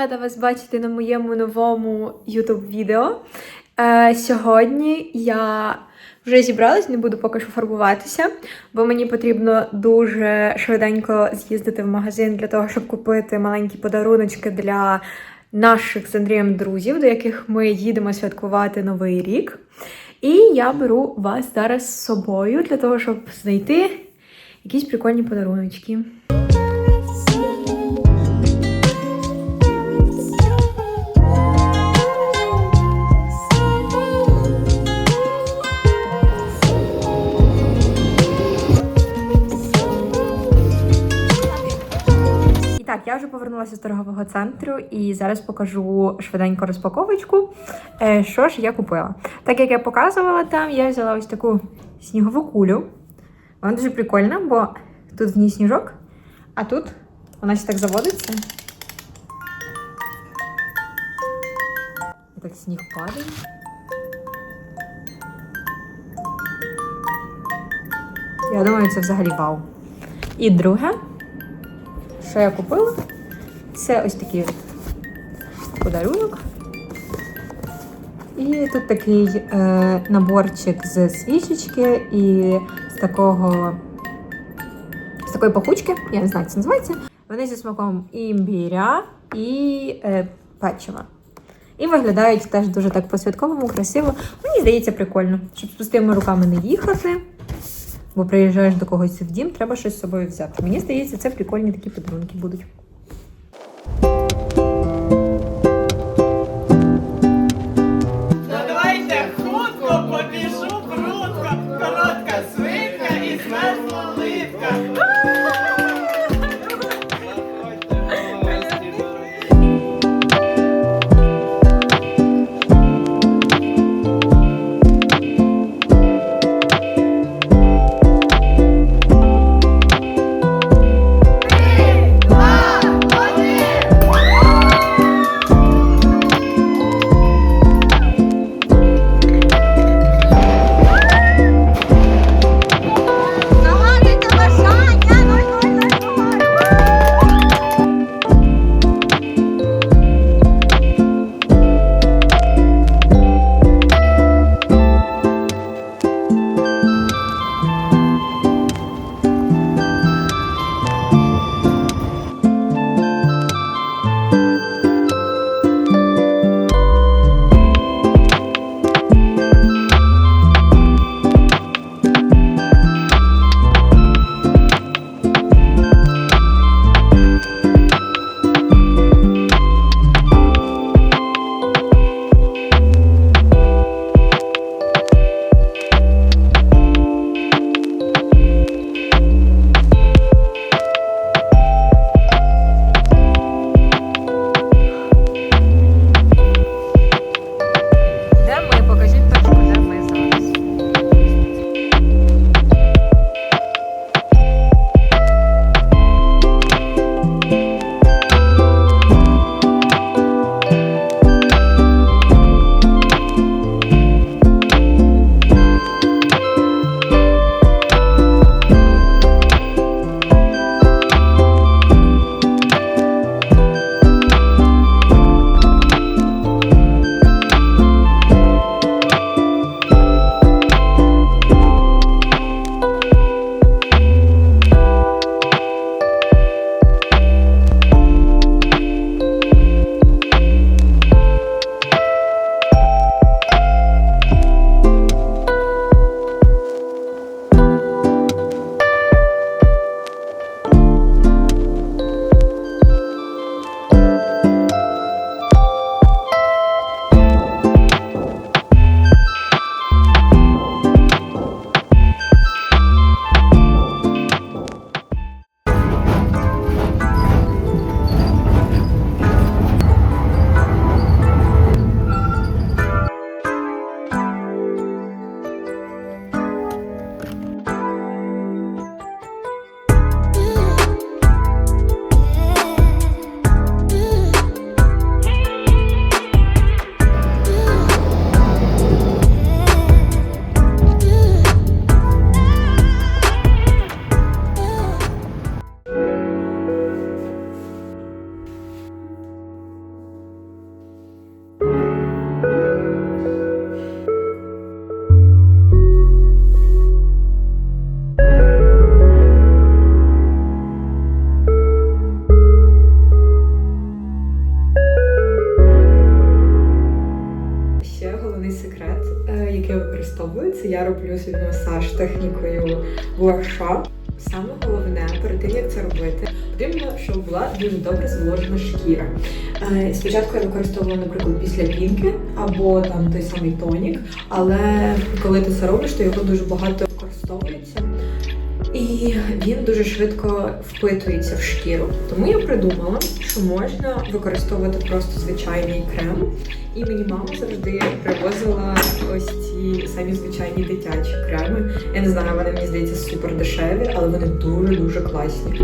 рада вас бачити на моєму новому YouTube відео. Е, сьогодні я вже зібралась, не буду поки що фарбуватися, бо мені потрібно дуже швиденько з'їздити в магазин для того, щоб купити маленькі подаруночки для наших з Андрієм друзів, до яких ми їдемо святкувати Новий рік. І я беру вас зараз з собою для того, щоб знайти якісь прикольні подаруночки. Я вже повернулася з торгового центру і зараз покажу швиденько розпаковочку. Е, Що ж я купила? Так як я показувала там, я взяла ось таку снігову кулю. Вона дуже прикольна, бо тут в ній сніжок, а тут вона ще так заводиться. Так сніг падає. Я думаю, це взагалі вау. І друге, що я купила, це ось такий подарунок. І тут такий е, наборчик з свічечки і з такого з такої пахучки, я не знаю, як це називається. Вони зі смаком імбіря і е, печива. І виглядають теж дуже так по-святковому, красиво. Мені здається, прикольно, щоб з пустими руками не їхати. Бо приїжджаєш до когось в дім, треба щось з собою взяти. Мені здається, це прикольні такі подарунки будуть. Технікою гуаша. Саме головне, перед тим як це робити, потрібно, щоб була дуже добре зволожена шкіра. Е, Спочатку я використовувала, наприклад, після пінки або там той самий тонік, але коли ти це робиш, то його дуже багато використовується. І він дуже швидко впитується в шкіру. Тому я придумала, що можна використовувати просто звичайний крем. І мені мама завжди привозила ось ці самі звичайні дитячі креми. Я не знаю, вони мені здається супер дешеві, але вони дуже дуже класні.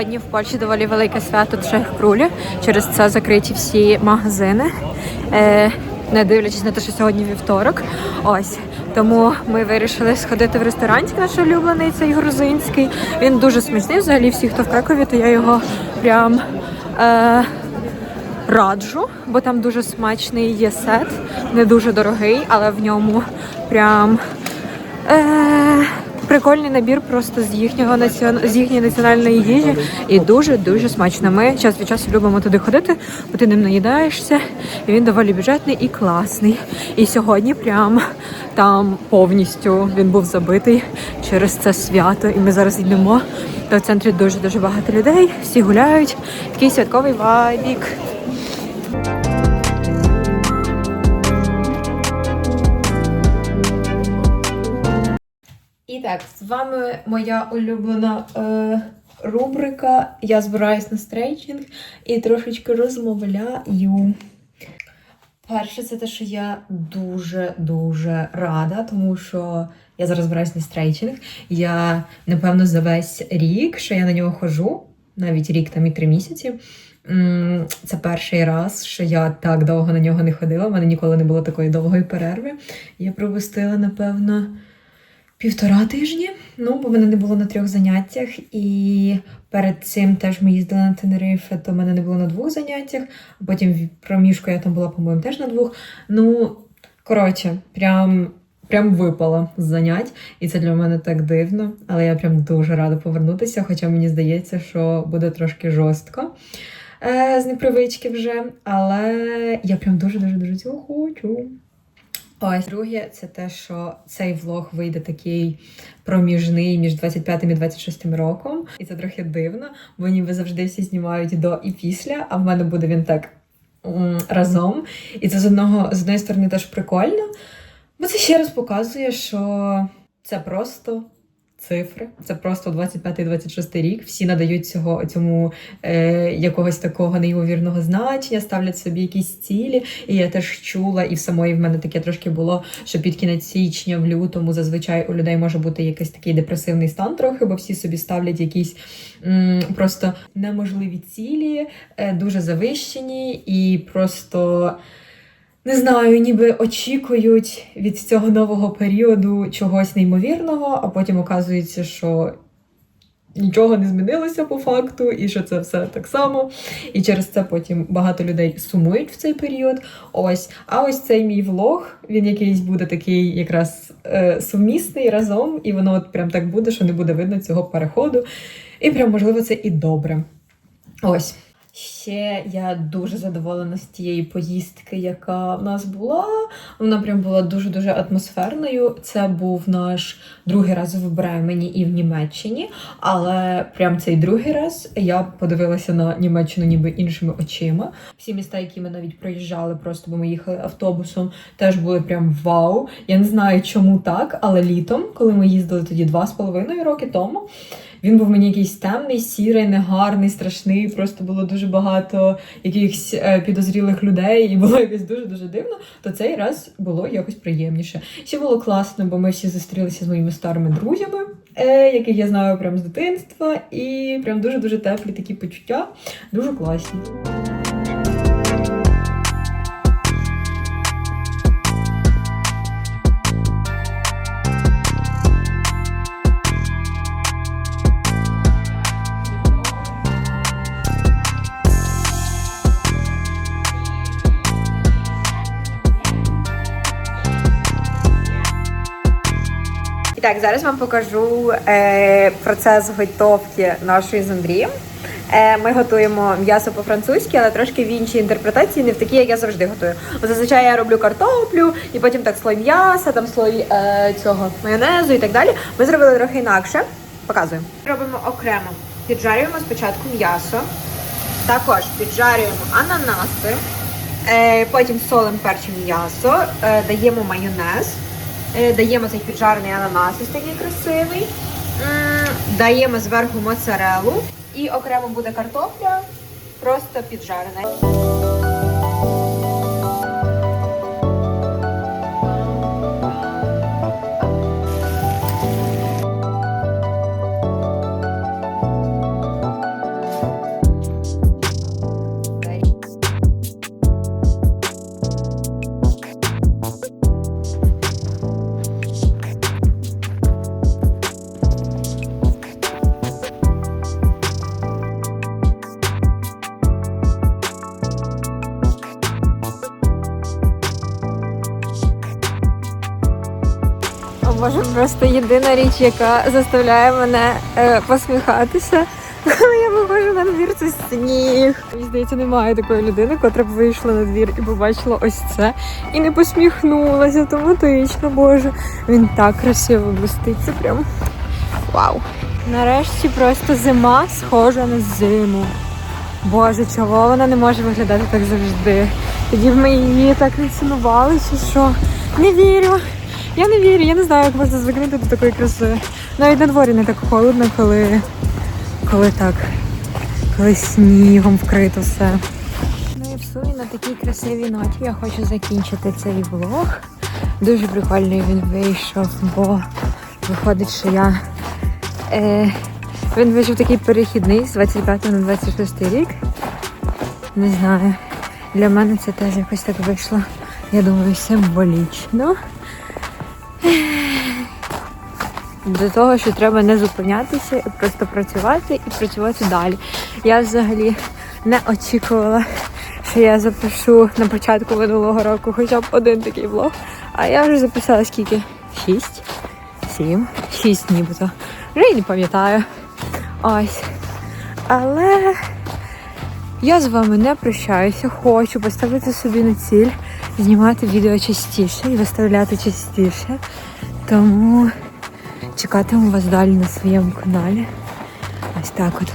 Сьогодні в Польщі доволі велике свято Trzech Крулі. Через це закриті всі магазини. Е, не дивлячись на те, що сьогодні вівторок. Ось. Тому ми вирішили сходити в ресторанчик наш улюблений, цей грузинський. Він дуже смачний. Взагалі, всі, хто в Кракові, то я його прям е, раджу, бо там дуже смачний є сет, не дуже дорогий, але в ньому прям. Е, Прикольний набір просто з їхнього націон... з їхньої національної їжі і дуже дуже смачно. Ми час від часу любимо туди ходити, бо ти ним наїдаєшся. І він доволі бюджетний і класний. І сьогодні прям там повністю він був забитий через це свято. І ми зараз йдемо. Та в центрі дуже дуже багато людей. Всі гуляють. Такий святковий вайбік. Так, з вами моя улюблена е, рубрика. Я збираюсь на стрейчинг і трошечки розмовляю. Перше, це те, що я дуже-дуже рада, тому що я зараз збираюсь на стрейчинг. Я, напевно, за весь рік, що я на нього ходжу, навіть рік там і три місяці. Це перший раз, що я так довго на нього не ходила. У мене ніколи не було такої довгої перерви. Я пропустила, напевно, півтора тижні. Ну, бо мене не було на трьох заняттях, і перед цим теж ми їздили на Тенерифе, то мене не було на двох заняттях, а потім проміжку я там була, по-моєму, теж на двох. Ну, коротше, прям. Прям випала з занять, і це для мене так дивно. Але я прям дуже рада повернутися, хоча мені здається, що буде трошки жорстко е, з непривички вже. Але я прям дуже-дуже дуже цього хочу. Ось друге, це те, що цей влог вийде такий проміжний між 25 і 26 роком. І це трохи дивно, бо ніби завжди всі знімають до і після, а в мене буде він так разом. І це з одного з одної сторони теж прикольно, бо це ще раз показує, що це просто. Цифри, це просто 25-26 рік. Всі надають цього цьому е, якогось такого неймовірного значення, ставлять собі якісь цілі. І я теж чула, і в самої в мене таке трошки було, що під кінець січня, в лютому, зазвичай у людей може бути якийсь такий депресивний стан трохи, бо всі собі ставлять якісь м, просто неможливі цілі, е, дуже завищені, і просто. Не знаю, ніби очікують від цього нового періоду чогось неймовірного, а потім оказується, що нічого не змінилося по факту, і що це все так само. І через це потім багато людей сумують в цей період. Ось, а ось цей мій влог, він якийсь буде такий якраз е, сумісний разом, і воно от прям так буде, що не буде видно цього переходу. І прям можливо це і добре. Ось. Ще я дуже задоволена з тієї поїздки, яка в нас була. Вона прям була дуже-дуже атмосферною. Це був наш другий раз в Бремені і в Німеччині. Але прям цей другий раз я подивилася на Німеччину ніби іншими очима. Всі міста, які ми навіть проїжджали, просто бо ми їхали автобусом, теж були прям вау. Я не знаю, чому так, але літом, коли ми їздили тоді два з половиною роки тому. Він був мені якийсь темний, сірий, негарний, страшний. Просто було дуже багато якихось е, підозрілих людей, і було якось дуже дуже дивно. То цей раз було якось приємніше. Ще було класно, бо ми всі зустрілися з моїми старими друзями, е, яких я знаю прям з дитинства, і прям дуже дуже теплі такі почуття, дуже класні. І так, зараз вам покажу е, процес готовки нашої з Андрієм. Е, ми готуємо м'ясо по-французьки, але трошки в іншій інтерпретації, не в такій, як я завжди готую. Бо зазвичай я роблю картоплю, і потім так слой м'яса, там слой е, цього майонезу і так далі. Ми зробили трохи інакше. Показуємо. Робимо окремо. Піджарюємо спочатку м'ясо, також піджарюємо ананаси, е, потім солимо перчим м'ясо, е, даємо майонез. Е, Даємо цей піджарений ананас ось такий красивий. Даємо зверху моцарелу. І окремо буде картопля, просто піджарена. О Боже, просто єдина річ, яка заставляє мене е, посміхатися. Коли я виходжу на двір, це сніг. Мені здається, немає такої людини, котра б вийшла на двір і побачила ось це і не посміхнулася автоматично. Боже, він так красиво блистить. Це прям вау. Нарешті просто зима схожа на зиму. Боже, чого вона не може виглядати так завжди? Тоді ми її так не чи що? Не вірю. Я не вірю, я не знаю, як можна звикнути до такої краси. Навіть на дворі не так холодно, коли, коли так, коли снігом вкрито все. Ну і все, і на такій красивій ноті я хочу закінчити цей влог. Дуже прикольний він вийшов, бо виходить, що я. Е, він вийшов такий перехідний з 25 на 26 рік. Не знаю. Для мене це теж якось так вийшло. Я думаю, символічно. До того, що треба не зупинятися просто працювати і працювати далі. Я взагалі не очікувала, що я запишу на початку минулого року хоча б один такий влог. А я вже записала скільки? Шість, сім, шість нібито. Вже й не пам'ятаю. Ось. Але я з вами не прощаюся. Хочу поставити собі на ціль знімати відео частіше і виставляти частіше. Тому чекатиму вас далі на своєму каналі. Ось так от.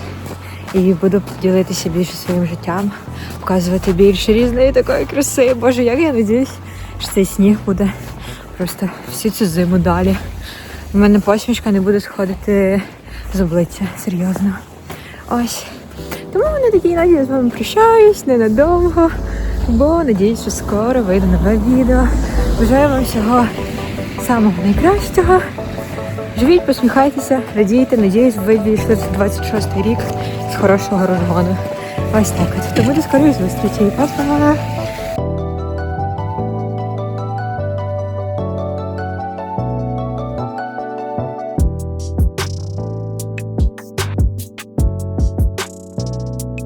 І буду ділитися більше своїм життям, показувати більше різної такої краси. Боже, як я надіюсь, що цей сніг буде просто всю цю зиму далі. У мене посмішка не буде сходити з обличчя, серйозно. Ось. На такій наді я з вами прощаюсь ненадовго, бо надіюсь, що скоро вийде нове відео. Бажаю вам всього самого найкращого. Живіть, посміхайтеся, радійте, надіюсь, ви війшли в 26 рік з хорошого розгону. Ось так от. Тому до скорої зустрічі. Па-па!